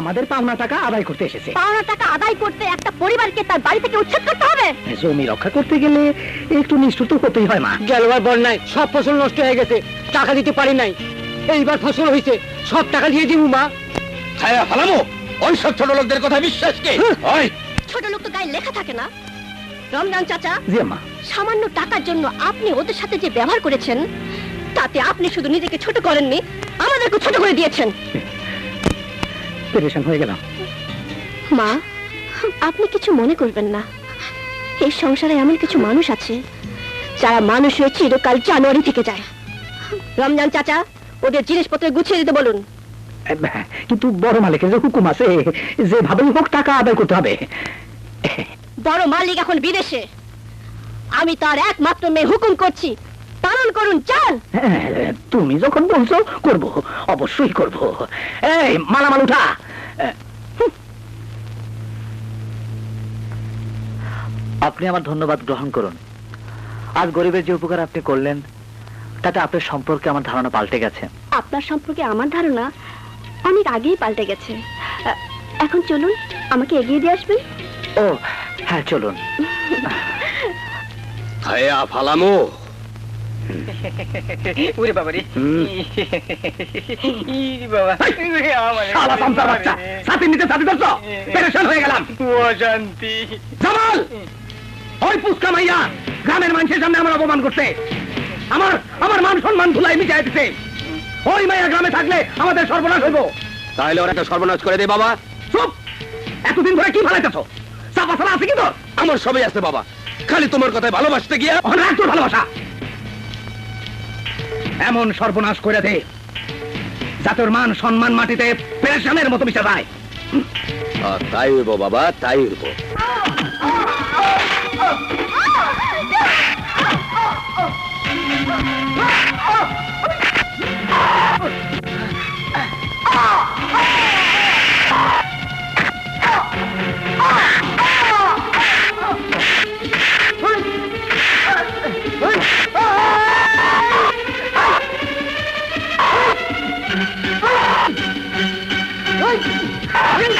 আমাদের পাওনা টাকা আদায় করতে এসেছে। পাওনা টাকা আদায় করতে একটা পরিবারকে তার বাড়ি থেকে উচ্ছেদ করতে হবে? জমি রক্ষা করতে গেলে একটু নিষ্ঠুর তো হতেই হয় মা। গেলবার বন্যায় সব ফসল নষ্ট হয়ে গেছে টাকা দিতে পারি নাই। এইবার ফসল হয়েছে সব টাকা দিয়ে দিব মা। ছায়া ফালামো ওই সব ছোট লোকদের কথা বিশ্বাস কে? ওই। ছোট লোক তো গায়ে লেখা থাকে না। রমজান চাচা জি মা সামান্য টাকার জন্য আপনি ওদের সাথে যে ব্যবহার করেছেন তাতে আপনি শুধু নিজেকে ছোট করেননি আমাদেরকে ছোট করে দিয়েছেন। পেরেশান হয়ে গেলাম মা আপনি কিছু মনে করবেন না। এই সংসারে এমন কিছু মানুষ আছে যারা মানুষ হয়ে চিরকাল জানুয়ারি থেকে যায়। রমজান চাচা ওদের জিনিসপত্র গুছিয়ে দিতে বলুন। কিন্তু বড় মালিকের যে হুকুম আছে যেভাবেই হোক টাকা আদায় করতে হবে। বড় মালিক এখন বিদেশে। আমি তার একমাত্র মেয়ে হুকুম করছি পালন করুন চাল। হ্যাঁ, তুমি যখন বলছো করব অবশ্যই করব। এই মালামাল উঠা। আপনি আমার ধন্যবাদ গ্রহণ করুন। আজ গরিবের যে উপকার আপনি করলেন তাতে আপনার সম্পর্কে আমার ধারণা পাল্টে গেছে। আপনার সম্পর্কে আমার ধারণা অনেক আগেই পাল্টে গেছে। এখন চলুন আমাকে এগিয়ে দিয়ে আসবেন। ও হ্যাঁ চলুন। ফালামো। ওরে বাবা। রে বাবা। শালা বাচ্চা। সাথে নিতে সাথে ধরছো। পেরেশান হয়ে গেলাম। অশান্তি। জামাল ওই পুস্কা মাইয়া গ্রামের মানুষের সামনে আমার অপমান করছে। আমার আমার মান সম্মান ধুলাই মিটাই দিছে। ওই মাইয়া গ্রামে থাকলে আমাদের সর্বনাশ হইব। তাহলে ওরা একটা সর্বনাশ করে দে বাবা। চুপ! এতদিন ধরে কি ফেলাইতেছ চাপা ছাড়া আছে কি তোর? আমার সবই আছে বাবা। খালি তোমার কথায় ভালোবাসতে গিয়া অনেক তোর ভালোবাসা। এমন সর্বনাশ করে দে জাতির মান সম্মান মাটিতে পেরেশানের মতো মিশে যায়। তাই হইব বাবা তাই হইব। এই